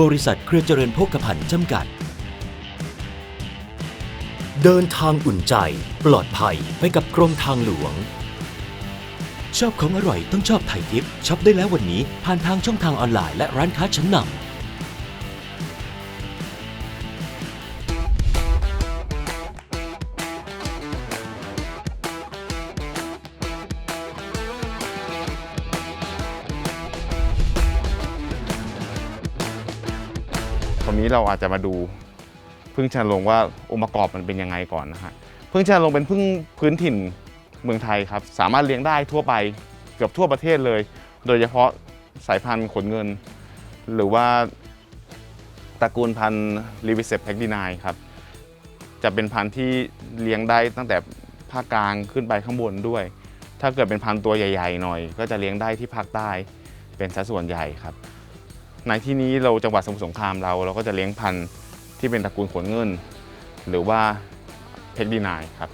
บริษัทเครือเจริญโภคภัณฑ์จำกัด เดินทางอุ่นใจ ปลอดภัยไปกับกรมทางหลวง ชอบของอร่อยต้องชอบไทยทิปช็อปได้แล้ววันนี้ผ่านทางช่องทางออนไลน์และร้านค้าชั้นนำ ตรงนี้เราอาจจะมาดูพึ่งชาลงว่าองค์ประกอบมันเป็นยังไงก่อนนะฮะพึ่งชาลงเป็นพึ่งพื้นถิ่นเมืองไทยครับ สามารถเลี้ยงได้ทั่วไปเกือบทั่วประเทศเลย โดยเฉพาะสายพันธุ์ขนเงิน หรือว่าตระกูลพันธุ์รีวิเซปแพคดีนายครับจะเป็นพันธุ์ที่เลี้ยงได้ตั้งแต่ภาคกลางขึ้นไปข้างบนด้วย ถ้าเกิดเป็นพันธุ์ตัวใหญ่ ๆ หน่อย ก็จะเลี้ยงได้ที่ภาคใต้เป็นสัดส่วนใหญ่ครับ ในที่นี้เราจังหวัดสมุทรสงครามเราเราก็จะเลี้ยงพันธุ์ที่เป็นตระกูลขนเงิน หรือว่าเพกดีนายครับ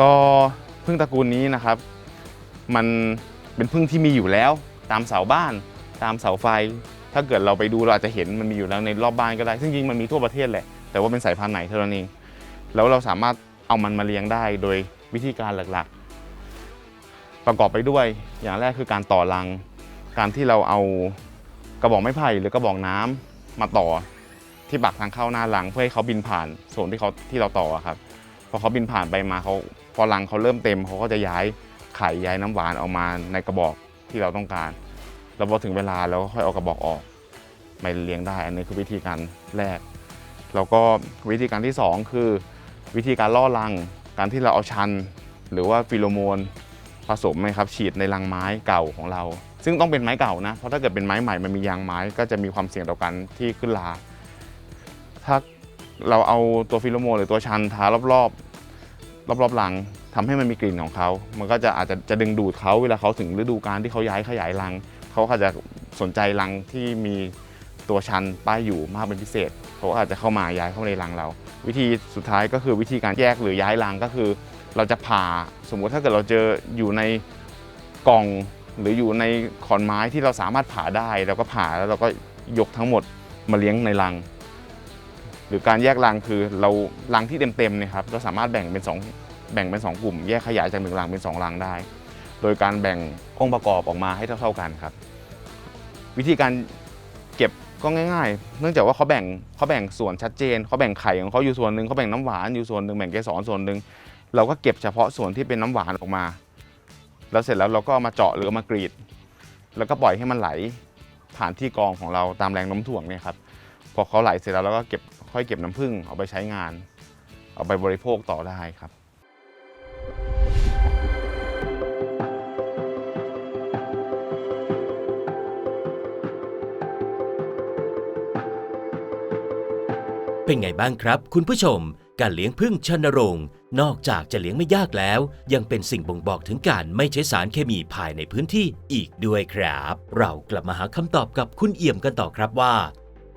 ก็พึ่งตระกูลนี้นะครับ มันเป็นพึ่งที่มีอยู่แล้วตามเสาบ้าน ตามเสาไฟ ถ้าเกิดเราไปดูเราอาจจะเห็นมันมีอยู่แล้วในรอบบ้านก็ได้ ซึ่งจริงมันมีทั่วประเทศแหละ แต่ว่าเป็นสายพันธุ์ไหนเท่านั้นเอง แล้วเราสามารถเอามันมาเลี้ยงได้โดยวิธีการหลักๆ ประกอบไปด้วยอย่างแรกคือการต่อรัง การที่เราเอา กระบอกไม้ไผ่หรือกระบอกน้ำมาต่อที่ปากทางเข้าหน้ารังเพื่อให้เขาบินผ่านโซนที่เขาที่เราต่อครับพอเขาบินผ่านไปมาเขาพอรังเขาเริ่มเต็มเขาก็จะย้ายไข่ย้ายน้ำหวานออกมาในกระบอกที่เราต้องการแล้วพอถึงเวลาเราก็ค่อยเอากระบอกออกมาเลี้ยงได้อันนี้คือวิธีการแรก แล้วก็วิธีการที่สองคือ วิธีการล่อรัง การที่เราเอาชัน หรือว่าฟิโลโมนผสมไหมครับฉีดในรังไม้เก่าของเรา ซึ่งต้องเป็นไม้เก่านะ เพราะถ้าเกิดเป็นไม้ใหม่มันมียางไม้ก็จะมีความเสี่ยงต่อการที่ขึ้นราถ้าเราเอาตัวฟิโลโมนหรือตัวชันทารอบๆรอบๆรังทำให้มันมีกลิ่นของเขา มันก็จะอาจจะจะดึงดูดเขาเวลาเขาถึงฤดูกาลที่เขาย้ายขยายรัง เขาก็จจะสนใจรังที่มีตัวชันป้ายอยู่มากเป็นพิเศษ เขาอาจจะเข้ามาย้ายเข้ามาในรังเรา วิธีสุดท้ายก็คือวิธีการแยกหรือย้ายรังก็คือ เราจะผ่าสมมุติถ้าเกิดเราเจออยู่ในกล่อง หรืออยู่ในขอนไม้ที่เราสามารถผ่าได้เราก็ผ่าแล้วเราก็ยกทั้งหมดมาเลี้ยงในรัง หรือการแยกรังคือเรารังที่เต็มๆเนี่ยครับเราสามารถแบ่งเป็นสองแบ่งเป็นสองกลุ่ม แยกขยายจากหนึ่งรังเป็นสองรังได้ โดยการแบ่งองค์ประกอบออกมาให้เท่าๆกันครับ วิธีการเก็บก็ง่ายๆ เนื่องจากว่าเขาแบ่งเขาแบ่งส่วนชัดเจนเขาแบ่งไข่ของเขาอยู่ส่วนหนึ่งเขาแบ่งน้ำหวานอยู่ส่วนหนึ่งแบ่งเกสรส่วนหนึ่งเราก็เก็บเฉพาะส่วนที่เป็นน้ำหวานออกมา แล้วเสร็จแล้วเราก็เอามาเจาะหรือมากรีด แล้วก็ปล่อยให้มันไหลผ่านที่กองของเราตามแรงโน้มถ่วงเนี่ยครับพอเขาไหลเสร็จแล้วเราก็เก็บค่อยเก็บน้ำผึ้งเอาไปใช้งาน เอาไปบริโภคต่อได้ครับเป็นไงบ้างครับ คุณผู้ชม การเลี้ยงพึ่งชนโรงค์นอกจากจะเลี้ยงไม่ยากแล้ว ยังเป็นสิ่งบ่งบอกถึงการไม่ใช้สารเคมีภายในพื้นที่อีกด้วยครับ เรากลับมาหาคำตอบกับคุณเอี่ยมกันต่อครับว่า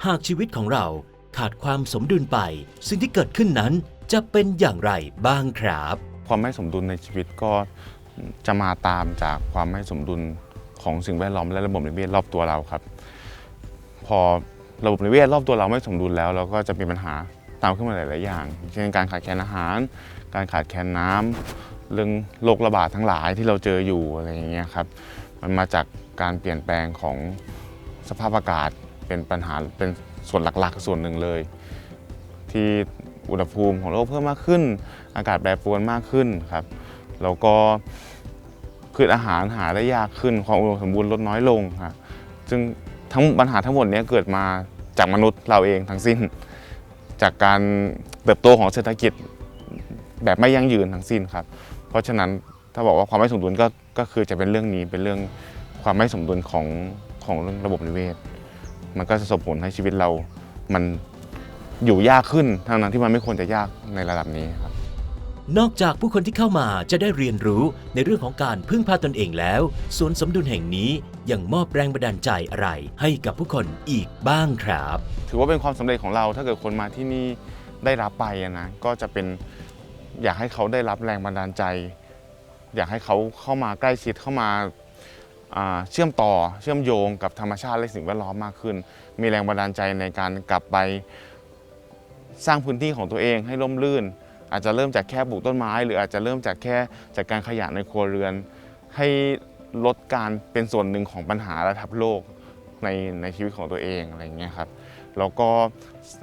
หากชีวิตของเราขาดความสมดุลไป สิ่งที่เกิดขึ้นนั้นจะเป็นอย่างไรบ้างครับ ความไม่สมดุลในชีวิตก็จะมาตามจากความไม่สมดุลของสิ่งแวดล้อมและระบบนิเวศรอบตัวเราครับ พอระบบนิเวศรอบตัวเราไม่สมดุลแล้วเราก็จะมีปัญหา ตามขึ้นมาหลาย ๆ อย่าง เช่นการขาดแคลนอาหาร การขาดแคลนน้ำเรื่องโรคระบาดทั้งหลายที่เราเจออยู่อะไรอย่างเงี้ยครับ มันมาจากการเปลี่ยนแปลงของสภาพอากาศเป็นปัญหาเป็นส่วนหลัก ๆ ส่วนหนึ่งเลย ที่อุณหภูมิของโลกเพิ่มมากขึ้น อากาศแปรปรวนมากขึ้นครับแล้วก็พืชอาหารหาได้ยากขึ้น ความอุดมสมบูรณ์ลดน้อยลงครับซึ่งทั้งปัญหาทั้งหมดนี้เกิดมาจากมนุษย์เราเองทั้งสิ้น จากการเติบโตของเศรษฐกิจแบบไม่ยั่งยืนทั้งสิ้นครับ เพราะฉะนั้นถ้าบอกว่าความไม่สมดุลก็ก็คือจะเป็นเรื่องนี้เป็นเรื่องความไม่สมดุลของของเรื่องระบบนิเวศ มันก็จะส่งผลให้ชีวิตเรามันอยู่ยากขึ้นทั้งนั้นที่มันไม่ควรจะยากในระดับนี้ครับ นอกจากผู้คนที่เข้ามาจะได้เรียนรู้ในเรื่องของการพึ่งพาตนเองแล้วสวนสมดุลแห่งนี้ยังมอบแรงบันดาลใจอะไร ให้กับผู้คนอีกบ้างครับ ถือว่าเป็นความสำเร็จของเราถ้าเกิดคนมาที่นี่ได้รับไปอะนะก็จะเป็นอยากให้เขาได้รับแรงบันดาลใจ อยากให้เขาเข้ามาใกล้ชิดเข้ามาอ่าเชื่อมต่อเชื่อมโยงกับธรรมชาติและสิ่งแวดล้อมมากขึ้น มีแรงบันดาลใจในการกลับไปสร้างพื้นที่ของตัวเองให้ร่มรื่น อาจจะเริ่มจากแค่ปลูกต้นไม้ หรืออาจจะเริ่มจากแค่จากการขยะในครัวเรือน ให้ลดการเป็นส่วนหนึ่งของปัญหาระดับโลกในในชีวิตของตัวเองอะไรอย่างเงี้ยครับแล้วก็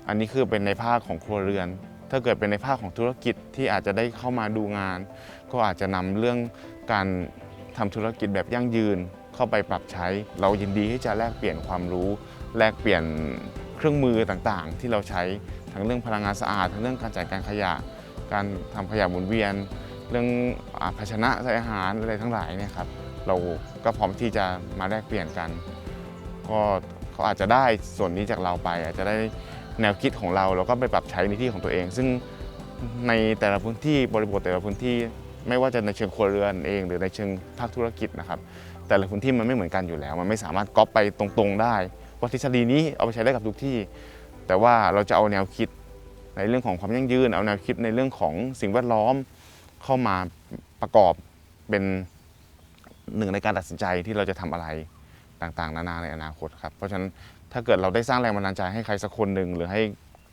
อันนี้คือเป็นในภาคของครัวเรือน ถ้าเกิดเป็นในภาคของธุรกิจที่อาจจะได้เข้ามาดูงาน ก็อาจจะนำเรื่องการทำธุรกิจแบบยั่งยืนเข้าไปปรับใช้ เรายินดีที่จะแลกเปลี่ยนความรู้ แลกเปลี่ยนเครื่องมือต่างๆ ที่เราใช้ทั้งเรื่องพลังงานสะอาด ทั้งเรื่องการจัดการขยะ การทำขยะหมุนเวียน เรื่องอภาชนะใส่อาหารอะไรทั้งหลายเนี่ยครับเราก็พร้อมที่จะมาแลกเปลี่ยนกัน ก็เขาอาจจะได้ส่วนนี้จากเราไป อาจจะได้แนวคิดของเราแล้วก็ไปปรับใช้ในที่ของตัวเอง ซึ่งในแต่ละพื้นที่บริบทแต่ละพื้นที่ไม่ว่าจะในเชิงครัวเรือนเอง หรือในเชิงภาคธุรกิจนะครับ แต่ละพื้นที่มันไม่เหมือนกันอยู่แล้ว มันไม่สามารถก๊อปไปตรงๆได้ว่าทฤษฎีนี้เอาไปใช้ได้กับทุกที่ แต่ว่าเราจะเอาแนวคิด ในเรื่องของความยั่งยืน เอาแนวคิดในเรื่องของสิ่งแวดล้อมเข้ามาประกอบเป็นหนึ่งในการตัดสินใจที่เราจะทำอะไรต่างๆ นานาในอนาคตครับเพราะฉะนั้นถ้าเกิดเราได้สร้างแรงบันดาลใจให้ใครสักคนหนึ่งหรือให้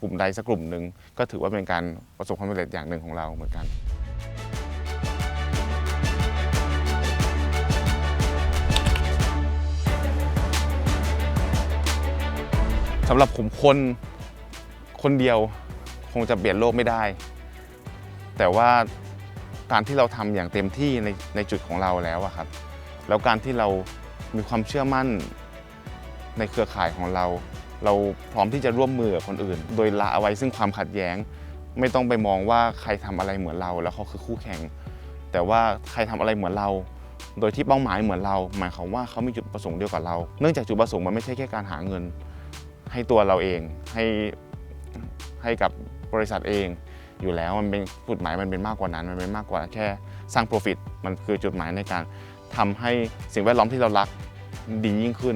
กลุ่มใดสักกลุ่มหนึ่งก็ถือว่าเป็นการประสบความสำเร็จอย่างหนึ่งของเราเหมือนกันสำหรับผมคนคนเดียว คงจะเปลี่ยนโลกไม่ได้ แต่ว่าการที่เราทำอย่างเต็มที่ในในจุดของเราแล้วอะครับ แล้วการที่เรามีความเชื่อมั่นในเครือข่ายของเรา เราพร้อมที่จะร่วมมือกับคนอื่น โดยละเอาไว้ซึ่งความขัดแย้ง ไม่ต้องไปมองว่าใครทำอะไรเหมือนเรา แล้วเขาคือคู่แข่ง แต่ว่าใครทำอะไรเหมือนเรา โดยที่เป้าหมายเหมือนเรา หมายความว่าเขามีจุดประสงค์เดียวกับเรา เนื่องจากจุดประสงค์มันไม่ใช่แค่การหาเงิน ให้ตัวเราเองให้ให้กับ บริษัทเองอยู่แล้วมันเป็นจุดหมายมันเป็นมากกว่านั้น มันเป็นมากกว่าแค่สร้าง profit มันคือจุดหมายในการทำให้สิ่งแวดล้อมที่เรารักดียิ่งขึ้น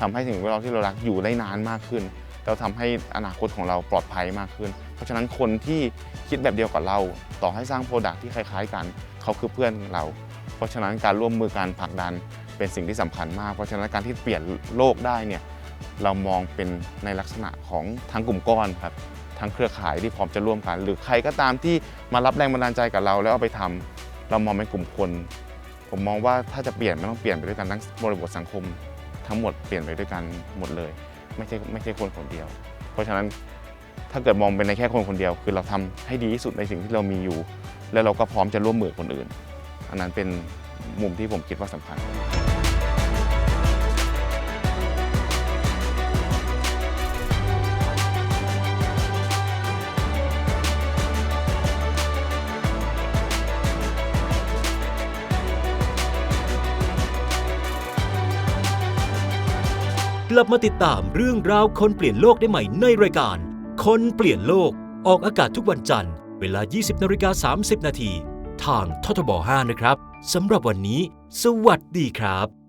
ทำให้สิ่งแวดล้อมที่เรารักอยู่ได้นานมากขึ้นแล้วทำให้อนาคตของเราปลอดภัยมากขึ้น เพราะฉะนั้นคนที่คิดแบบเดียวกับเรา ต่อให้สร้างโปรดักที่คล้าย ๆ กัน เขาคือเพื่อนเรา เพราะฉะนั้นการร่วมมือการผลักดันเป็นสิ่งที่สำคัญมาก เพราะฉะนั้นการที่เปลี่ยนโลกได้เนี่ยเรามองเป็นในลักษณะของทั้งกลุ่มก้อนครับ ทั้งเครือข่ายที่พร้อมจะร่วมกัน หรือใครก็ตามที่มารับแรงบันดาลใจกับเราแล้วเอาไปทำเรามองเป็นกลุ่มคน ผมมองว่าถ้าจะเปลี่ยนมันต้องเปลี่ยนไปด้วยกันทั้งบริบทสังคม ทั้งหมดเปลี่ยนไปด้วยกันหมดเลย ไม่ใช่ไม่ใช่คนคนเดียว เพราะฉะนั้นถ้าเกิดมองเป็นในแค่คนคนเดียว คือเราทำให้ดีที่สุดในสิ่งที่เรามีอยู่ แล้วเราก็พร้อมจะร่วมมือคนอื่น อันนั้นเป็นมุมที่ผมคิดว่าสำคัญ ลับมาติดตามเรื่องราวคนเปลี่ยนโลกได้ใหม่ในรายการ คนเปลี่ยนโลก ออกอากาศทุกวันจันทร์ เวลา 20นาฬิกา30 นาที ทางททบ 5 นะครับ สำหรับวันนี้ สวัสดีครับ